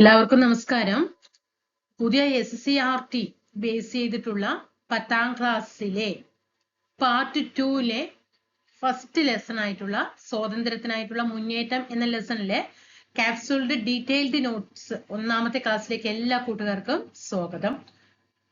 എല്ലാവർക്കും നമസ്കാരം. പുതിയ S C R T base ചെയ്തിട്ടുള്ള പത്താം ക്ലാസ്സിലെ പാർട്ട് ടുവിലെ ഫസ്റ്റ് ലെസൺ ആയിട്ടുള്ള സ്വാതന്ത്ര്യത്തിനായിട്ടുള്ള മുന്നേറ്റം എന്ന ലെസണിലെ ക്യാപ്സൂളിന്റെ ഡീറ്റെയിൽഡ് നോട്ട്സ് ഒന്നാമത്തെ ക്ലാസ്സിലേക്ക് എല്ലാ കൂട്ടുകാർക്കും സ്വാഗതം.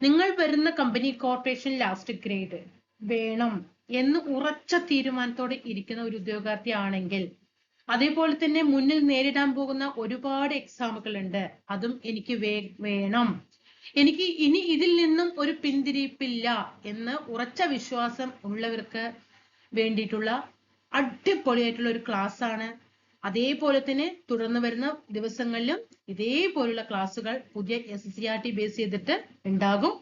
നിങ്ങൾ വരുന്ന കമ്പനി കോർപ്പറേഷൻ ലാസ്റ്റ് ഗ്രേഡ് വേണം എന്ന് ഉറച്ച തീരുമാനത്തോടെ ഇരിക്കുന്ന ഒരു ഉദ്യോഗാർത്ഥി ആണെങ്കിൽ അതേപോലെ തന്നെ മുന്നിൽ നേരിടാൻ പോകുന്ന ഒരുപാട് എക്സാമുകൾ ഉണ്ട്. അതും എനിക്ക് വേണം. എനിക്ക് ഇനി ഇതിൽ നിന്നും ഒരു പിന്തിരിപ്പില്ല എന്ന് ഉറച്ച വിശ്വാസം ഉള്ളവർക്ക് വേണ്ടിയിട്ടുള്ള അടിപൊളിയായിട്ടുള്ള ഒരു ക്ലാസ് ആണ്. അതേപോലെ തന്നെ തുടർന്ന് വരുന്ന ദിവസങ്ങളിലും ഇതേപോലുള്ള ക്ലാസ്സുകൾ പുതിയ S C R T base ചെയ്തിട്ട് ഉണ്ടാകും.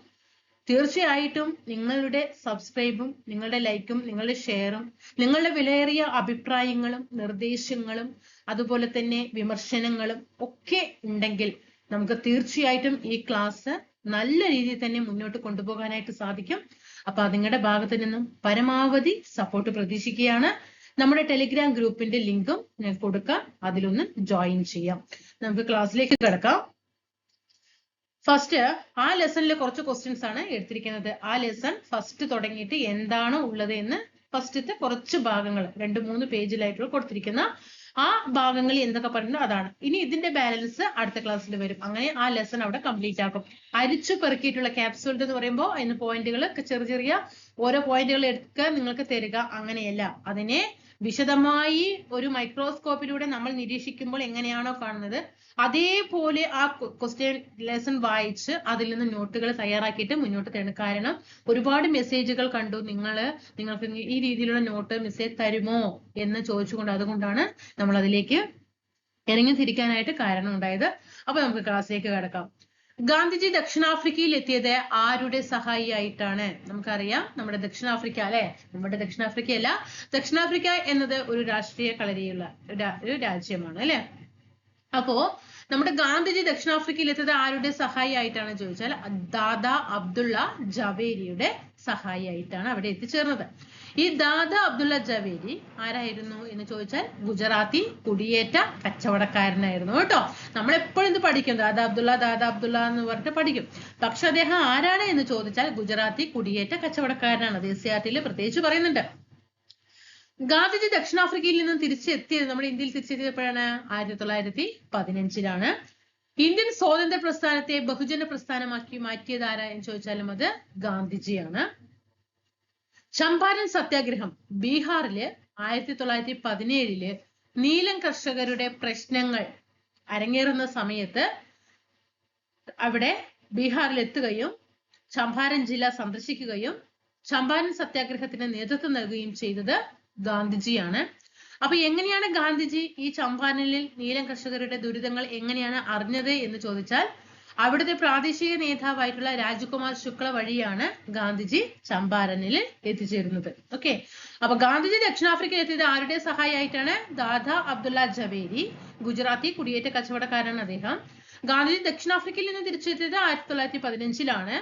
തീർച്ചയായിട്ടും നിങ്ങളുടെ സബ്സ്ക്രൈബും നിങ്ങളുടെ ലൈക്കും നിങ്ങളുടെ ഷെയറും നിങ്ങളുടെ വിലയേറിയ അഭിപ്രായങ്ങളും നിർദ്ദേശങ്ങളും അതുപോലെ തന്നെ വിമർശനങ്ങളും ഒക്കെ ഉണ്ടെങ്കിൽ നമുക്ക് തീർച്ചയായിട്ടും ഈ ക്ലാസ് നല്ല രീതിയിൽ തന്നെ മുന്നോട്ട് കൊണ്ടുപോകാനായിട്ട് സാധിക്കും. അപ്പൊ നിങ്ങളുടെ ഭാഗത്ത് നിന്നും പരമാവധി സപ്പോർട്ട് പ്രതീക്ഷിക്കുകയാണ്. നമ്മുടെ ടെലിഗ്രാം ഗ്രൂപ്പിന്റെ ലിങ്കും ഞാൻ കൊടുക്കാം. അതിലൊന്ന് ജോയിൻ ചെയ്യാം. നമുക്ക് ക്ലാസ്സിലേക്ക് കിടക്കാം. ഫസ്റ്റ് ആ ലെസണിലെ കുറച്ച് ക്വസ്റ്റ്യൻസ് ആണ് എടുത്തിരിക്കുന്നത്. ആ ലെസൺ ഫസ്റ്റ് തുടങ്ങിയിട്ട് എന്താണ് ഉള്ളത് എന്ന് ഫസ്റ്റത്തെ കുറച്ച് ഭാഗങ്ങൾ രണ്ട് മൂന്ന് പേജിലായിട്ടുള്ള കൊടുത്തിരിക്കുന്ന ആ ഭാഗങ്ങൾ എന്തൊക്കെ പറയുന്നു അതാണ്. ഇനി ഇതിന്റെ ബാലൻസ് അടുത്ത ക്ലാസ്സിൽ വരും. അങ്ങനെ ആ ലെസൺ അവിടെ കംപ്ലീറ്റ് ആക്കും. അരിച്ചു പെറുക്കിയിട്ടുള്ള ക്യാപ്സൂൾ എന്ന് പറയുമ്പോൾ അതിന് പോയിന്റുകൾ ചെറിയ ചെറിയ ഓരോ പോയിന്റുകൾ എടുക്കുക നിങ്ങൾക്ക് തരിക അങ്ങനെയല്ല. അതിനെ വിശദമായി ഒരു മൈക്രോസ്കോപ്പിലൂടെ നമ്മൾ നിരീക്ഷിക്കുമ്പോൾ എങ്ങനെയാണോ കാണുന്നത്. അതേപോലെ ആ ക്വസ്റ്റ്യൻ ലെസൺ വായിച്ച് അതിൽ നിന്ന് നോട്ടുകൾ തയ്യാറാക്കിയിട്ട് മുന്നോട്ട് തരണം. കാരണം ഒരുപാട് മെസ്സേജുകൾ കണ്ടു നിങ്ങൾ നിങ്ങൾക്ക് ഈ രീതിയിലുള്ള നോട്ട് മെസ്സേജ് തരുമോ എന്ന് ചോദിച്ചുകൊണ്ട് അതുകൊണ്ടാണ് നമ്മൾ അതിലേക്ക് ഇറങ്ങി തിരിക്കാനായിട്ട് കാരണം ഉണ്ടായത്. അപ്പൊ നമുക്ക് ക്ലാസ്സിലേക്ക് കിടക്കാം. ഗാന്ധിജി ദക്ഷിണാഫ്രിക്കയിൽ എത്തിയത് ആരുടെ സഹായിയായിട്ടാണ്? നമുക്കറിയാം. നമ്മുടെ ദക്ഷിണാഫ്രിക്ക അല്ലെ? നമ്മുടെ ദക്ഷിണാഫ്രിക്ക അല്ല ദക്ഷിണാഫ്രിക്ക എന്നത് ഒരു രാഷ്ട്രീയ കളരിയുള്ള ഒരു രാജ്യമാണ് അല്ലെ? അപ്പോ നമ്മുടെ ഗാന്ധിജി ദക്ഷിണാഫ്രിക്കയിൽ എത്തിയത് ആരുടെ സഹായിയായിട്ടാണ് ചോദിച്ചാൽ ദാദാ അബ്ദുള്ള ജവേരിയുടെ സഹായിയായിട്ടാണ് അവിടെ എത്തിച്ചേർന്നത്. ഈ ദാദ അബ്ദുള്ള ജവേരി ആരായിരുന്നു എന്ന് ചോദിച്ചാൽ ഗുജറാത്തി കുടിയേറ്റ കച്ചവടക്കാരനായിരുന്നു കേട്ടോ. നമ്മൾ എപ്പോഴും ഇത് പഠിക്കും. ദാദാ അബ്ദുള്ള ദാദാ അബ്ദുള്ള എന്ന് പറഞ്ഞിട്ട് പഠിക്കും. പക്ഷെ അദ്ദേഹം ആരാണ് എന്ന് ചോദിച്ചാൽ ഗുജറാത്തി കുടിയേറ്റ കച്ചവടക്കാരനാണ്. ദേശീയാർട്ടിയിൽ പ്രത്യേകിച്ച് പറയുന്നുണ്ട്. ഗാന്ധിജി ദക്ഷിണാഫ്രിക്കയിൽ നിന്നും തിരിച്ചെത്തിയത് നമ്മുടെ ഇന്ത്യയിൽ തിരിച്ചെത്തിയപ്പോഴാണ് ആയിരത്തി തൊള്ളായിരത്തി പതിനഞ്ചിലാണ് ഇന്ത്യൻ സ്വാതന്ത്ര്യ പ്രസ്ഥാനത്തെ ബഹുജന പ്രസ്ഥാനമാക്കി മാറ്റിയത് ആരാ എന്ന് ചോദിച്ചാലും അത് ഗാന്ധിജിയാണ്. ചമ്പാരൻ സത്യാഗ്രഹം. ബീഹാറിൽ ആയിരത്തി തൊള്ളായിരത്തി പതിനേഴിൽ നീലം കർഷകരുടെ പ്രശ്നങ്ങൾ അരങ്ങേറുന്ന സമയത്ത് അവിടെ ബീഹാറിൽ എത്തുകയും ചമ്പാരൻ ജില്ല സന്ദർശിക്കുകയും ചമ്പാരൻ സത്യാഗ്രഹത്തിന് നേതൃത്വം നൽകുകയും ചെയ്തത് ഗാന്ധിജിയാണ്. അപ്പൊ എങ്ങനെയാണ് ഗാന്ധിജി ഈ ചമ്പാരനിൽ നീലം കർഷകരുടെ ദുരിതങ്ങൾ എങ്ങനെയാണ് അറിഞ്ഞത് എന്ന് ചോദിച്ചാൽ അവിടുത്തെ പ്രാദേശിക നേതാവായിട്ടുള്ള രാജകുമാർ ശുക്ല വഴിയാണ് ഗാന്ധിജി ചമ്പാരനിൽ എത്തിച്ചേരുന്നത്. ഓക്കെ അപ്പൊ ഗാന്ധിജി ദക്ഷിണാഫ്രിക്കയിൽ എത്തിയത് ആരുടെ സഹായിയായിട്ടാണ്? ദാദാ അബ്ദുള്ള ജവേരി ഗുജറാത്തി കുടിയേറ്റ കച്ചവടക്കാരാണ് അദ്ദേഹം. ഗാന്ധിജി ദക്ഷിണാഫ്രിക്കയിൽ നിന്ന് തിരിച്ചെത്തിയത് ആയിരത്തി തൊള്ളായിരത്തി പതിനഞ്ചിലാണ്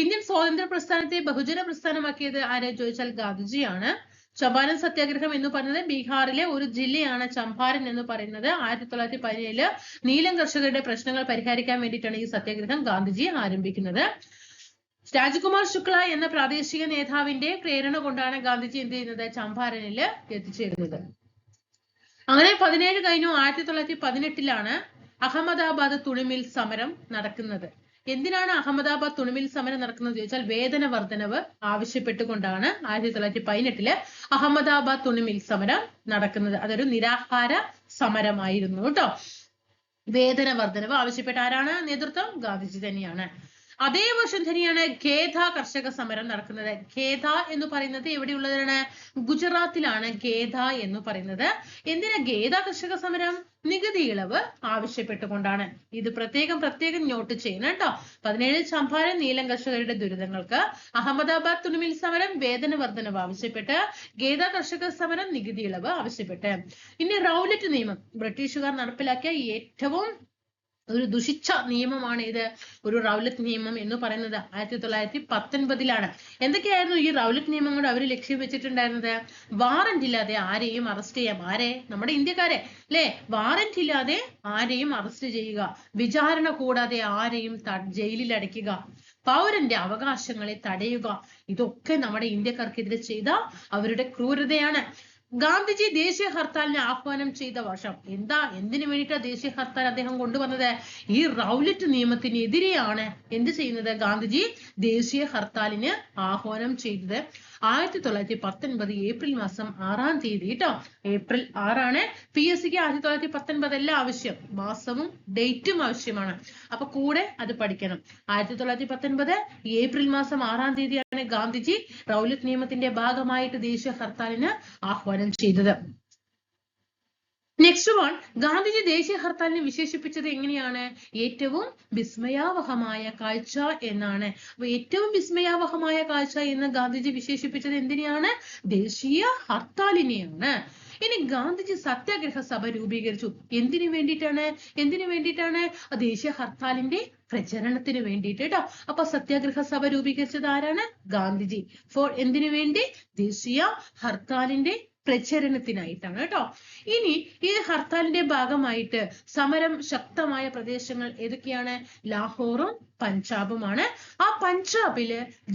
ഇന്ത്യൻ സ്വാതന്ത്ര്യ പ്രസ്ഥാനത്തെ ബഹുജന പ്രസ്ഥാനമാക്കിയത് ആരെ ചോദിച്ചാൽ ഗാന്ധിജിയാണ്. ചമ്പാരൻ സത്യാഗ്രഹം എന്ന് പറയുന്നത് ബീഹാറിലെ ഒരു ജില്ലയാണ് ചമ്പാരൻ എന്ന് പറയുന്നത്. ആയിരത്തി തൊള്ളായിരത്തി പതിനേഴിൽ നീലം കർഷകരുടെ പ്രശ്നങ്ങൾ പരിഹരിക്കാൻ വേണ്ടിയിട്ടാണ് ഈ സത്യാഗ്രഹം ഗാന്ധിജി ആരംഭിക്കുന്നത്. രാജകുമാർ ശുക്ല എന്ന പ്രാദേശിക നേതാവിന്റെ പ്രേരണ കൊണ്ടാണ് ഗാന്ധിജി എന്ത് ചെയ്യുന്നത്? ചമ്പാരനിൽ എത്തിച്ചേരുന്നത്. അങ്ങനെ പതിനേഴ് കഴിഞ്ഞു. ആയിരത്തി തൊള്ളായിരത്തി പതിനെട്ടിലാണ് അഹമ്മദാബാദ് തുണിമിൽ സമരം നടക്കുന്നത്. എന്തിനാണ് അഹമ്മദാബാദ് തുണിമിൽ സമരം നടക്കുന്നത് ചോദിച്ചാൽ വേതന വർധനവ് ആവശ്യപ്പെട്ടുകൊണ്ടാണ് ആയിരത്തി തൊള്ളായിരത്തി പതിനെട്ടിൽ അഹമ്മദാബാദ് തുണിമിൽ സമരം നടക്കുന്നത്. അതൊരു നിരാഹാര സമരമായിരുന്നു കേട്ടോ. വേതന വർധനവ് ആവശ്യപ്പെട്ട ആരാണ്? നേതൃത്വം ഗാന്ധിജി തന്നെയാണ്. അതേ വർഷം തന്നെയാണ് ഖേദ കർഷക സമരം നടക്കുന്നത്. ഖേദ എന്ന് പറയുന്നത് എവിടെയുള്ളതാണ് ഗുജറാത്തിലാണ് ഖേദ എന്ന് പറയുന്നത്. എന്തിനാ ഖേദ കർഷക സമരം? നികുതി ഇളവ് ആവശ്യപ്പെട്ടുകൊണ്ടാണ്. ഇത് പ്രത്യേകം പ്രത്യേകം നോട്ട് ചെയ്യണം കേട്ടോ. പതിനേഴ് ചമ്പാരൻ നീലം കർഷകരുടെ ദുരിതങ്ങൾക്ക് അഹമ്മദാബാദ് തുണിമിൽ സമരം വേതന വർധനവ് ആവശ്യപ്പെട്ട് ഖേദ കർഷക സമരം നികുതി ഇളവ് ആവശ്യപ്പെട്ട്. ഇനി റൗലറ്റ് നിയമം. ബ്രിട്ടീഷുകാർ നടപ്പിലാക്കിയ ഏറ്റവും ഒരു ദുഷിച്ച നിയമമാണ് ഇത്. ഒരു റൗലത്ത് നിയമം എന്ന് പറയുന്നത് ആയിരത്തി തൊള്ളായിരത്തി പത്തൊൻപതിലാണ് എന്തൊക്കെയായിരുന്നു ഈ റൗലത്ത് നിയമം കൊണ്ട് അവർ ലക്ഷ്യം വെച്ചിട്ടുണ്ടായിരുന്നത്? വാറന്റ് ഇല്ലാതെ ആരെയും അറസ്റ്റ് ചെയ്യാം. ആരെ? നമ്മുടെ ഇന്ത്യക്കാരെ. അല്ലെ? വാറന്റ് ഇല്ലാതെ ആരെയും അറസ്റ്റ് ചെയ്യുക. വിചാരണ കൂടാതെ ആരെയും ജയിലിൽ അടയ്ക്കുക പൗരന്റെ അവകാശങ്ങളെ തടയുക. ഇതൊക്കെ നമ്മുടെ ഇന്ത്യക്കാർക്കെതിരെ ചെയ്ത അവരുടെ ക്രൂരതയാണ്. ഗാന്ധിജി ദേശീയ ഹർത്താലിനെ ആഹ്വാനം ചെയ്ത വർഷം എന്താ? എന്തിനു വേണ്ടിയിട്ടാണ് ദേശീയ ഹർത്താൽ അദ്ദേഹം കൊണ്ടുവന്നത്? ഈ റൗലറ്റ് നിയമത്തിനെതിരെയാണ് എന്ത് ചെയ്യുന്നത് ഗാന്ധിജി ദേശീയ ഹർത്താലിന് ആഹ്വാനം ചെയ്തത്. ആയിരത്തി തൊള്ളായിരത്തി പത്തൊൻപത് ഏപ്രിൽ മാസം ആറാം തീയതി കേട്ടോ ഏപ്രിൽ ആറാണ് പി എസ് സിക്ക് ആയിരത്തി തൊള്ളായിരത്തി പത്തൊൻപത് എല്ലാം ആവശ്യം? മാസവും ഡേറ്റും ആവശ്യമാണ്. അപ്പൊ കൂടെ അത് പഠിക്കണം. ആയിരത്തി തൊള്ളായിരത്തി പത്തൊൻപത് ഏപ്രിൽ മാസം ആറാം തീയതിയാണ് ഗാന്ധിജി റൗലത്ത് നിയമത്തിന്റെ ഭാഗമായിട്ട് ദേശീയ ഹർത്താലിന് ആഹ്വാനം ചെയ്തത്. നെക്സ്റ്റ് വൺ ഗാന്ധിജി ദേശീയ ഹർത്താലിനെ വിശേഷിപ്പിച്ചത് എങ്ങനെയാണ്? ഏറ്റവും വിസ്മയാവഹമായ കാഴ്ച എന്നാണ്. അപ്പൊ ഏറ്റവും വിസ്മയാവഹമായ കാഴ്ച എന്ന് ഗാന്ധിജി വിശേഷിപ്പിച്ചത് എന്തിനെയാണ്? ദേശീയ ഹർത്താലിനെയാണ്. ഇനി ഗാന്ധിജി സത്യാഗ്രഹ സഭ രൂപീകരിച്ചു. എന്തിനു വേണ്ടിയിട്ടാണ്? എന്തിനു വേണ്ടിയിട്ടാണ്? ദേശീയ ഹർത്താലിന്റെ പ്രചരണത്തിന് വേണ്ടിയിട്ട് കേട്ടോ അപ്പൊ സത്യാഗ്രഹ സഭ രൂപീകരിച്ചത് ആരാണ്? ഗാന്ധിജി. ഫോർ എന്തിനു വേണ്ടി? ദേശീയ ഹർത്താലിന്റെ പ്രചരണത്തിനായിട്ടാണ് കേട്ടോ. ഇനി ഈ ഹർത്താലിന്റെ ഭാഗമായിട്ട് സമരം ശക്തമായ പ്രദേശങ്ങൾ ഏതൊക്കെയാണ്? ലാഹോറും പഞ്ചാബുമാണ് ആ പഞ്ചാബിൽ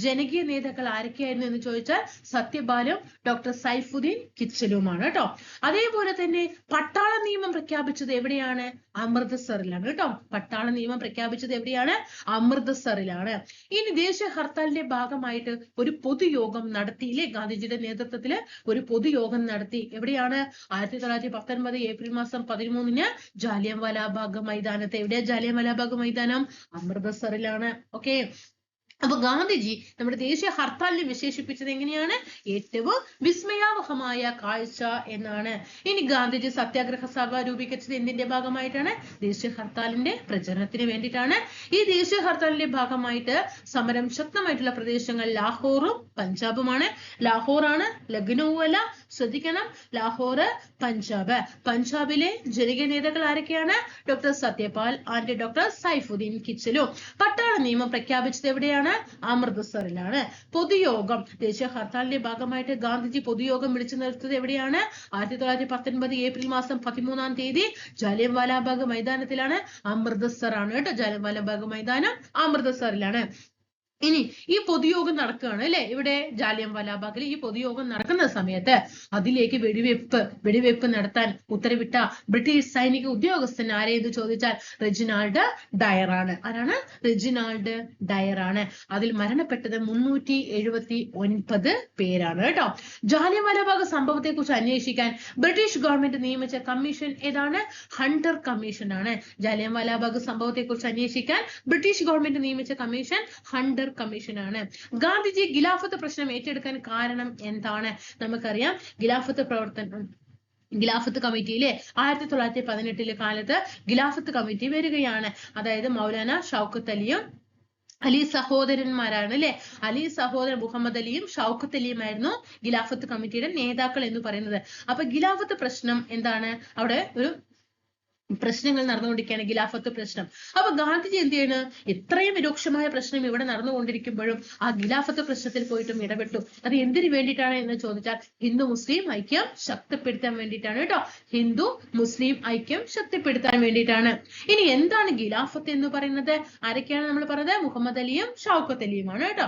ജനകീയ നേതാക്കൾ ആരൊക്കെയായിരുന്നു എന്ന് ചോദിച്ചാൽ സത്യബാലും ഡോക്ടർ സൈഫുദ്ദീൻ കിച്ചലുമാണ് കേട്ടോ. അതേപോലെ തന്നെ പട്ടാള നിയമം പ്രഖ്യാപിച്ചത് എവിടെയാണ്? അമൃത്സറിലാണ് കേട്ടോ. പട്ടാള നിയമം പ്രഖ്യാപിച്ചത് എവിടെയാണ്? അമൃത്സറിലാണ്. ഇനി ദേശീയ ഹർത്താലിന്റെ ഭാഗമായിട്ട് ഒരു പൊതുയോഗം നടത്തിയില്ലേ? ഗാന്ധിജിയുടെ നേതൃത്വത്തിൽ ഒരു പൊതുയോഗം നടത്തി. എവിടെയാണ്? ആയിരത്തി തൊള്ളായിരത്തി പത്തൊൻപത് ഏപ്രിൽ മാസം പതിമൂന്നിന് ജാലിയൻ വാലാബാഗ് മൈതാനത്ത്. എവിടെയാ ജാലിയൻ വാലാബാഗ് മൈതാനം? അമൃത്സറിലാണ് ഓക്കെ അപ്പൊ ഗാന്ധിജി നമ്മുടെ ദേശീയ ഹർത്താലിനെ വിശേഷിപ്പിച്ചത് എങ്ങനെയാണ്? ഏറ്റവും വിസ്മയാവഹമായ കാഴ്ച എന്നാണ്. ഇനി ഗാന്ധിജി സത്യാഗ്രഹ സഭ രൂപീകരിച്ചത് എന്തിന്റെ ഭാഗമായിട്ടാണ്? ദേശീയ ഹർത്താലിന്റെ പ്രചരണത്തിന് വേണ്ടിയിട്ടാണ്. ഈ ദേശീയ ഹർത്താലിന്റെ ഭാഗമായിട്ട് സമരം ശക്തമായിട്ടുള്ള പ്രദേശങ്ങൾ ലാഹോറും പഞ്ചാബുമാണ്. ലാഹോറാണ് ലഖ്നൗ അല്ല ശ്രദ്ധിക്കണം. ലാഹോർ പഞ്ചാബ്. പഞ്ചാബിലെ ജനകീയ നേതാക്കൾ ആരൊക്കെയാണ്? Doctor Satyapal and doctor Saifuddin Kitchlew. പട്ടാള നിയമം പ്രഖ്യാപിച്ചത് എവിടെയാണ്? അമൃത്സറിലാണ്. പൊതുയോഗം. ദേശീയ ഹർത്താലിന്റെ ഭാഗമായിട്ട് ഗാന്ധിജി പൊതുയോഗം വിളിച്ചു നിർത്തിയത് എവിടെയാണ്? ആയിരത്തി തൊള്ളായിരത്തി പത്തൊൻപത് ഏപ്രിൽ മാസം പതിമൂന്നാം തീയതി ജാലിയൻവാലാബാഗ് മൈതാനത്തിലാണ്. അമൃത്സർ ആണ് കേട്ടോ ജാലിയൻവാലാബാഗ് മൈതാനം അമൃത്സറിലാണ്. ഇനി ഈ പൊതുയോഗം നടക്കുകയാണ് അല്ലെ? ഇവിടെ ജാലിയൻ വാലാബാഗിൽ ഈ പൊതുയോഗം നടക്കുന്ന സമയത്ത് അതിലേക്ക് വെടിവെപ്പ് വെടിവെപ്പ് നടത്താൻ ഉത്തരവിട്ട ബ്രിട്ടീഷ് സൈനിക ഉദ്യോഗസ്ഥൻ ആരെയെന്ന് ചോദിച്ചാൽ റെജിനാൾഡ് ഡയർ ആണ് ആരാണ്? റെജിനാൾഡ് ഡയർ ആണ് അതിൽ മരണപ്പെട്ടത് മുന്നൂറ്റി എഴുപത്തി ഒൻപത് പേരാണ് കേട്ടോ. ജാലിയൻ വാലാബാഗ് സംഭവത്തെ കുറിച്ച് അന്വേഷിക്കാൻ ബ്രിട്ടീഷ് ഗവൺമെന്റ് നിയമിച്ച കമ്മീഷൻ ഏതാണ്? ഹണ്ടർ കമ്മീഷൻ ആണ് ജാലിയൻ വാലാബാഗ് സംഭവത്തെ കുറിച്ച് അന്വേഷിക്കാൻ ബ്രിട്ടീഷ് ഗവൺമെന്റ് നിയമിച്ച കമ്മീഷൻ ഹണ്ടർ കമ്മീഷൻ ആണ്. ഗാന്ധിജി ഖിലാഫത്ത് പ്രശ്നം ഏറ്റെടുക്കാൻ കാരണം എന്താണ്? നമുക്കറിയാം. ഖിലാഫത്ത് പ്രവർത്തനം ഖിലാഫത്ത് കമ്മിറ്റിയിലെ ആയിരത്തി തൊള്ളായിരത്തി പതിനെട്ടിലെ കാലത്ത് ഖിലാഫത്ത് കമ്മിറ്റി വരികയാണ്. അതായത് മൗലാന ഷൗക്കത്ത് അലിയും അലി സഹോദരന്മാരാണ് അല്ലെ? അലി സഹോദരൻ മുഹമ്മദ് അലിയും ഷൗക്കത്ത് അലിയുമായിരുന്നു ഖിലാഫത്ത് കമ്മിറ്റിയുടെ നേതാക്കൾ എന്ന് പറയുന്നത്. അപ്പൊ ഖിലാഫത്ത് പ്രശ്നം എന്താണ്? അവിടെ ഒരു പ്രശ്നങ്ങൾ നടന്നുകൊണ്ടിരിക്കുകയാണ് ഖിലാഫത്ത് പ്രശ്നം. അപ്പൊ ഗാന്ധിജി എന്ത് ചെയ്യണ്? ഇത്രയും രൂക്ഷമായ പ്രശ്നം ഇവിടെ നടന്നുകൊണ്ടിരിക്കുമ്പോഴും ആ ഗിലാഫത്ത് പ്രശ്നത്തിൽ പോയിട്ടും ഇടപെട്ടു. അത് എന്തിനു വേണ്ടിയിട്ടാണ് എന്ന് ചോദിച്ചാൽ ഹിന്ദു മുസ്ലിം ഐക്യം ശക്തിപ്പെടുത്താൻ വേണ്ടിയിട്ടാണ് കേട്ടോ. ഹിന്ദു മുസ്ലിം ഐക്യം ശക്തിപ്പെടുത്താൻ വേണ്ടിയിട്ടാണ്. ഇനി എന്താണ് ഗിലാഫത്ത് എന്ന് പറയുന്നത്? ആരൊക്കെയാണ് നമ്മൾ പറഞ്ഞത്? മുഹമ്മദ് അലിയും ഷൗക്കത്ത് അലിയുമാണ് കേട്ടോ.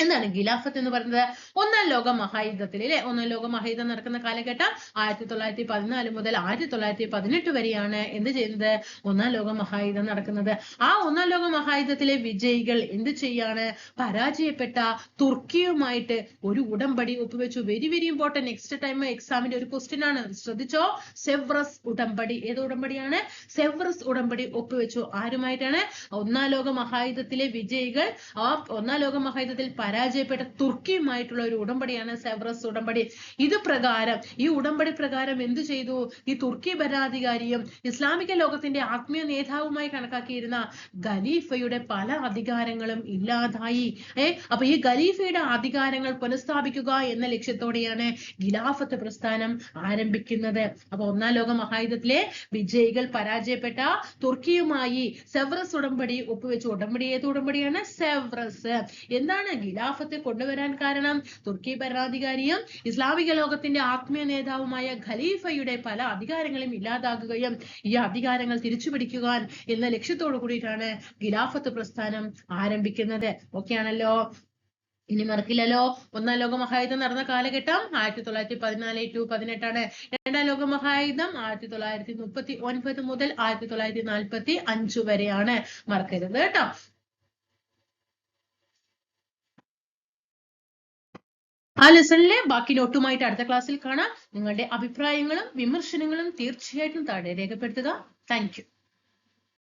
എന്താണ് ഖിലാഫത്ത് എന്ന് പറയുന്നത്? ഒന്നാം ലോക മഹായുദ്ധത്തിൽ അല്ലെ ഒന്നാം ലോക മഹായുദ്ധം നടക്കുന്ന കാലഘട്ടം ആയിരത്തി തൊള്ളായിരത്തി പതിനാല് മുതൽ ആയിരത്തി തൊള്ളായിരത്തി പതിനെട്ട് വരെയാണ് എന്ത് ചെയ്യുന്നത്? ഒന്നാം ലോക മഹായുദ്ധം നടക്കുന്നത്. ആ ഒന്നാം ലോക മഹായുദ്ധത്തിലെ വിജയികൾ എന്ത് ചെയ്യാണ്? പരാജയപ്പെട്ട തുർക്കിയുമായിട്ട് ഒരു ഉടമ്പടി ഒപ്പുവെച്ചു. Very very important next time എക്സാമിന്റെ ഒരു ക്വസ്റ്റ്യൻ ആണ്. ശ്രദ്ധിച്ചോ? സെവ്രസ് ഉടമ്പടി. ഏത് ഉടമ്പടിയാണ്? സെവ്രസ് ഉടമ്പടി ഒപ്പുവെച്ചു. ആരുമായിട്ടാണ്? ഒന്നാം ലോക മഹായുദ്ധത്തിലെ വിജയികൾ ആ ഒന്നാം ലോക മഹായുദ്ധത്തിൽ പരാജയപ്പെട്ട തുർക്കിയുമായിട്ടുള്ള ഒരു ഉടമ്പടിയാണ് സെവറസ് ഉടമ്പടി. ഇത് പ്രകാരം ഈ ഉടമ്പടി പ്രകാരം എന്തു ചെയ്തു? ഈ തുർക്കി ഭരണാധികാരിയും ഇസ്ലാമിക ലോകത്തിന്റെ ആത്മീയ നേതാവുമായി കണക്കാക്കിയിരുന്ന ഖലീഫയുടെ പല അധികാരങ്ങളും ഇല്ലാതായി. ഏ അപ്പൊ ഈ ഖലീഫയുടെ അധികാരങ്ങൾ പുനഃസ്ഥാപിക്കുക എന്ന ലക്ഷ്യത്തോടെയാണ് ഖിലാഫത്ത് പ്രസ്ഥാനം ആരംഭിക്കുന്നത്. അപ്പൊ ഒന്നാം ലോക മഹായുദ്ധത്തിലെ വിജയികൾ പരാജയപ്പെട്ട തുർക്കിയുമായി സെവറസ് ഉടമ്പടി ഒപ്പുവെച്ച ഉടമ്പടി ഏത് ഉടമ്പടിയാണ്? സെവറസ്. എന്താണ് ഖിലാഫത്ത് കൊണ്ടുവരാൻ കാരണം തുർക്കി ഭരണാധികാരിയും ഇസ്ലാമിക ലോകത്തിന്റെ ആത്മീയ നേതാവുമായ ഖലീഫയുടെ പല അധികാരങ്ങളും ഇല്ലാതാകുകയും ഈ അധികാരങ്ങൾ തിരിച്ചുപിടിക്കുവാൻ എന്ന ലക്ഷ്യത്തോടു കൂടിയിട്ടാണ് ഖിലാഫത്ത് പ്രസ്ഥാനം ആരംഭിക്കുന്നത്. ഓക്കെ ആണല്ലോ ഇനി മറക്കില്ലല്ലോ? ഒന്നാം ലോക മഹായുദ്ധം നടന്ന കാലഘട്ടം ആയിരത്തി തൊള്ളായിരത്തി പതിനാല് ടു പതിനെട്ടാണ്. രണ്ടാം ലോക മഹായുദ്ധം ആയിരത്തി തൊള്ളായിരത്തി മുപ്പത്തി ഒൻപത് മുതൽ ആയിരത്തി തൊള്ളായിരത്തി നാൽപ്പത്തി അഞ്ചു വരെയാണ്. മറക്കരുത് കേട്ടോ. ആ ലെസണിലെ ബാക്കി നോട്ടുമായിട്ട് അടുത്ത ക്ലാസ്സിൽ കാണാം. നിങ്ങളുടെ അഭിപ്രായങ്ങളും വിമർശനങ്ങളും തീർച്ചയായിട്ടും താഴെ രേഖപ്പെടുത്തുക. താങ്ക്